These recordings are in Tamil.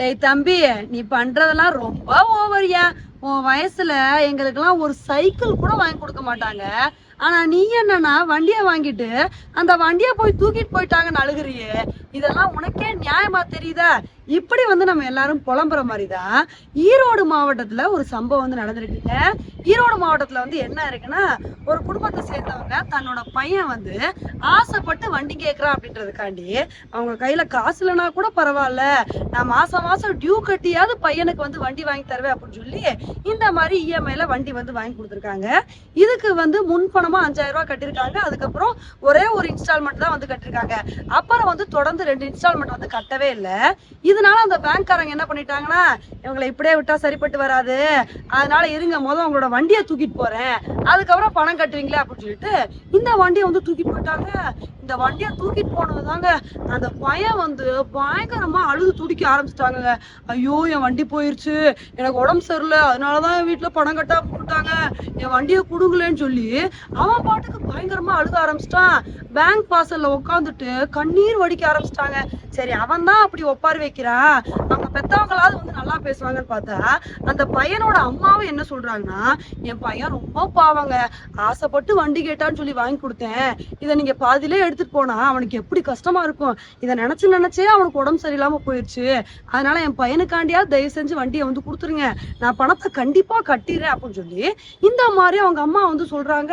டேய் தம்பி நீ பண்றதெல்லாம் ரொம்ப ஓவரியா. உன் வயசுல எங்களுக்கெல்லாம் ஒரு சைக்கிள் கூட வாங்கி கொடுக்க மாட்டாங்க. ஆனா நீ என்னன்னா வண்டியை வாங்கிட்டு அந்த வண்டியை போய் தூக்கிட்டு போயிட்டாங்கன்னு அழுகுறியே. இதெல்லாம் உனக்கே நியாயமா தெரியுதா? இப்படி வந்து நம்ம எல்லாரும் புலம்புற மாதிரி தான் ஈரோடு மாவட்டத்துல ஒரு சம்பவம் வந்து நடந்திருக்குங்க ஈரோடு மாவட்டத்துல வந்து என்ன இருக்குன்னா ஒரு குடும்பத்தை சேர்ந்தவங்க தன்னோட பையன் வந்து ஆசைப்பட்டு வண்டி கேட்கறான் அப்படின்றதுக்காண்டி அவங்க கையில காசு இல்லைனா கூட பரவாயில்ல. நான் மாசம் மாசம் டியூ கட்டியாவது பையனுக்கு வந்து வண்டி வாங்கி தருவேன் அப்படின்னு சொல்லி இந்த மாதிரி இஎம்ஐல வண்டி வந்து வாங்கி கொடுத்துருக்காங்க. இதுக்கு வந்து முன்பணமா அஞ்சாயிரம் ரூபாய் கட்டியிருக்காங்க. அதுக்கப்புறம் ஒரே ஒரு இன்ஸ்டால்மெண்ட் தான் வந்து கட்டியிருக்காங்க. அப்புறம் வந்து தொடர்ந்து ரெண்டு இன்ஸ்டால்மெண்ட் வந்து கட்டவே இல்லை. இது அதனால அந்த பேங்க்காரங்க என்ன பண்ணிட்டாங்கன்னா இவங்களை இப்படியே விட்டா சரிப்பட்டு வராது. அதனால இருங்க முதல் உங்களோட வண்டியை தூக்கிட்டு போறேன். அதுக்கப்புறம் பணம் கட்டுவீங்களே அப்படின்னு சொல்லிட்டு இந்த வண்டியை வந்து தூக்கிட்டு போயிட்டாங்க. இந்த வண்டியை தூக்கிட்டு போனது தாங்க. அந்த பையன் வந்து பயங்கரமா அழுது துடிக்க ஆரம்பிச்சிட்டாங்க ஐயோ என் வண்டி போயிருச்சு. எனக்கு உடம்பு சரியில்லை. அதனாலதான் என் வீட்டுல பணம் கட்டா போட்டாங்க என் வண்டியை கொடுங்களேன்னு சொல்லி அவன் பாட்டுக்கு பயங்கரமா அழுக ஆரம்பிச்சிட்டான். பேங்க் பாசல்ல உட்காந்துட்டு கண்ணீர் வடிக்க ஆரம்பிச்சிட்டாங்க. சரி அவன் தான் அப்படி ஒப்பாரி வைக்கிறான். நம்ம பெத்தவங்களாவது வந்து நல்லா பேசுவாங்கன்னு பார்த்தா அந்த பையனோட அம்மாவும் என்ன சொல்றாங்கன்னா என் பையன் ரொம்ப பாவாங்க. ஆசைப்பட்டு வண்டி கேட்டான்னு சொல்லி வாங்கி கொடுத்தேன். இதை நீங்க பாதியிலே எடுத்துட்டு போனா அவனுக்கு எப்படி கஷ்டமா இருக்கும்? இதை நினைச்சு நினைச்சே அவனுக்கு உடம்பு சரியில்லாம போயிடுச்சு அதனால என் பையனுக்காண்டியா தயவு செஞ்சு வண்டியை வந்து கொடுத்துருங்க. நான் பணத்தை கண்டிப்பா கட்டிடுறேன் அப்படின்னு சொல்லி இந்த மாதிரி அவங்க அம்மா வந்து சொல்றாங்க.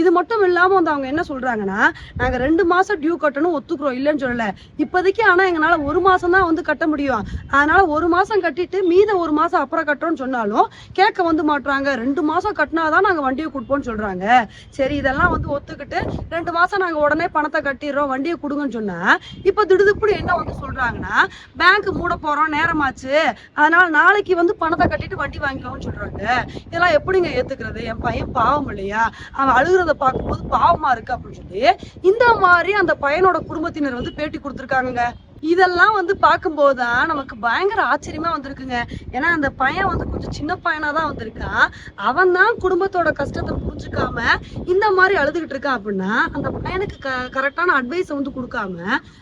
இது மட்டும் இல்லாம வந்து அவங்க என்ன சொல்றாங்கன்னா நாங்க ரெண்டு மாசம் டியூ கட்டணும் ஒத்துக்குறோம். இல்லைன்னு சொல்லல. இப்போதைக்கு ஆனா எங்களால ஒரு மாசம் தான் வந்து கட்ட முடியும். அதனால ஒரு மாசம் கட்டிட்டு மீத ஒரு மாசம் அப்புறம் கட்டுறோம்னு சொன்னாலும் கேட்க வந்து மாட்டுறாங்க. ரெண்டு மாசம் கட்டினாதான் நாங்க வண்டியை கொடுப்போம்னு சொல்றாங்க. சரி இதெல்லாம் வந்து ஒத்துக்கிட்டு ரெண்டு மாசம் நாங்க உடனே பணத்தை கட்டிடுறோம் வண்டியை கொடுங்கன்னு சொன்னா இப்ப திடுதுப்புடி என்ன வந்து சொல்றாங்கன்னா பேங்க் மூட போறோம் நேரமாச்சு. அதனால நாளைக்கு வந்து பணத்தை கட்டிட்டு வண்டி வாங்கிக்கலாம்னு சொல்றாங்க. இதெல்லாம் எப்படிங்க ஏத்துக்கிறது? என் பையன் பாவம் இல்லையா? அவன் அழுகிறத பார்க்கும்போது பாவமா இருக்கு அப்படின்னு சொல்லி இந்த மாதிரி அந்த பையனோட குடும்பத்தினர் வந்து பேட்டி கொடுத்துருக்காங்க இதெல்லாம் வந்து பார்க்கும்போது தான் நமக்கு பயங்கர ஆச்சரியமா வந்திருக்குங்க. ஏன்னா அந்த பையன் வந்து கொஞ்சம் சின்ன பையனா தான் வந்திருக்கான் அவன் தான் குடும்பத்தோட கஷ்டத்தை புரிஞ்சுக்காம இந்த மாதிரி அழுதுகிட்டு இருக்கான் அப்படின்னா அந்த பையனுக்கு க கரெக்டான அட்வைஸ் வந்து கொடுக்காம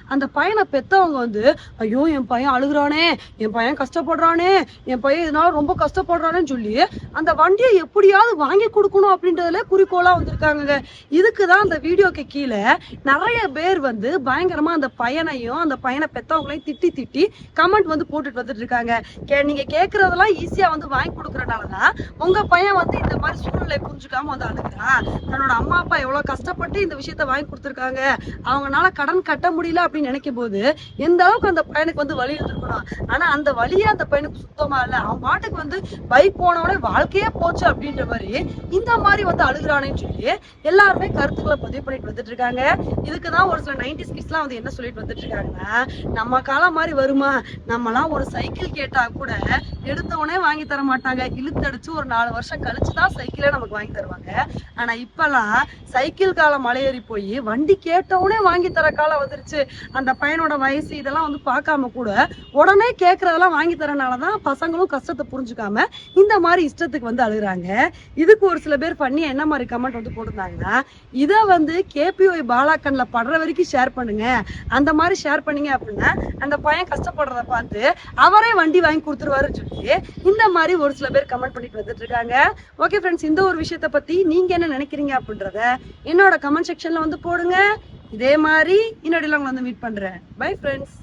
அந்த பையனை பெத்தவங்க வந்து ஐயோ என் பையன் அழுகுறானே என் பையன் கஷ்டப்படுறானே என் பையன் இதனால ரொம்ப கஷ்டப்படுறானேன்னு சொல்லி அந்த வண்டியை எப்படியாவது வாங்கி கொடுக்கணும் அப்படின்றதுல குறிக்கோளா வந்திருக்காங்க இதுக்கு தான் அந்த வீடியோக்கு கீழே நிறைய பேர் வந்து பயங்கரமா அந்த பையனையும் அந்த பையனை பெத்தவங்களையும் திட்டி திட்டி கமெண்ட் வந்து போட்டுட்டு வந்துட்டு இருக்காங்க. கே நீங்க கேக்குறதெல்லாம் ஈஸியா வந்து வாங்கி கொடுக்கறனாலதான் உங்க பையன் வந்து இந்த மாதிரி சூழ்நிலை புரிஞ்சுக்காம வந்து அழுகிறான். தன்னோட அம்மா அப்பா எவ்வளவு கஷ்டப்பட்டு இந்த விஷயத்த வாங்கி கொடுத்துருக்காங்க. அவங்கனால கடன் கட்ட முடியல அப்படின்னு நினைக்கும் போது எந்த அளவுக்கு அந்த பையனுக்கு வந்து வழி இருந்திருக்கணும் ஆனா அந்த வழியே அந்த பையனுக்கு சுத்தமா இல்ல. அவன் பாட்டுக்கு வந்து பைக் போனவனே வாழ்க்கையே போச்சு அப்படின்ற மாதிரி இந்த மாதிரி வந்து அழுகுறானேன்னு சொல்லி எல்லாருமே கருத்துக்களை பதிவு பண்ணிட்டு வந்துட்டு இருக்காங்க. இதுக்குதான் ஒரு சில நைன்டி ஸ்கிட்ஸ்லாம் வந்து என்ன சொல்லிட்டு வந்துட்டு இருக்காங்கன்னா நம்ம காலம் மாதிரி வருமா? நம்மலாம் ஒரு சைக்கிள் கேட்டா கூட எடுத்தவனே வாங்கி தர மாட்டாங்க. இழுத்தடிச்சு ஒரு நாலு வருஷம் கழிச்சு தான் சைக்கிளே நமக்கு வாங்கி தருவாங்க. ஆனா இப்பெல்லாம் சைக்கிள் காலம் மலையேறி போய் வண்டி கேட்டவனே வாங்கி தர காலம் வந்துருச்சு. அந்த பையனோட வயசு இதெல்லாம் வந்து பார்க்காம கூட உடனே கேட்கறதெல்லாம் வாங்கி தரனாலதான் பசங்களும் கஷ்டத்தை புரிஞ்சுக்காம இந்த மாதிரி இஷ்டத்துக்கு வந்து அழுகுறாங்க. இதுக்கு ஒரு சில பேர் பண்ணி என்ன மாதிரி கமெண்ட் வந்து போட்டிருந்தாங்கன்னா இதை வந்து கேபிஒய் பாலாக்கன்ல படுற வரைக்கும் ஷேர் பண்ணுங்க. அந்த மாதிரி ஷேர் பண்ணீங்க அப்படின்னா அந்த பையன் கஷ்டப்படுறத பார்த்து அவரே வண்டி வாங்கி கொடுத்துருவாருன்னு சொல்லி இந்த மாதிரி ஒரு சில பேர் கமெண்ட் பண்ணிட்டு வந்துட்டு இருக்காங்க. ஓகே ஃப்ரெண்ட்ஸ் இந்த ஒரு விஷயத்த பத்தி நீங்க என்ன நினைக்கிறீங்க அப்படின்றத என்னோட கமெண்ட் செக்ஷன்ல வந்து போடுங்க. இதே மாதிரி இன்னொடியில் உங்களை வந்து மீட் பண்றேன். Bye friends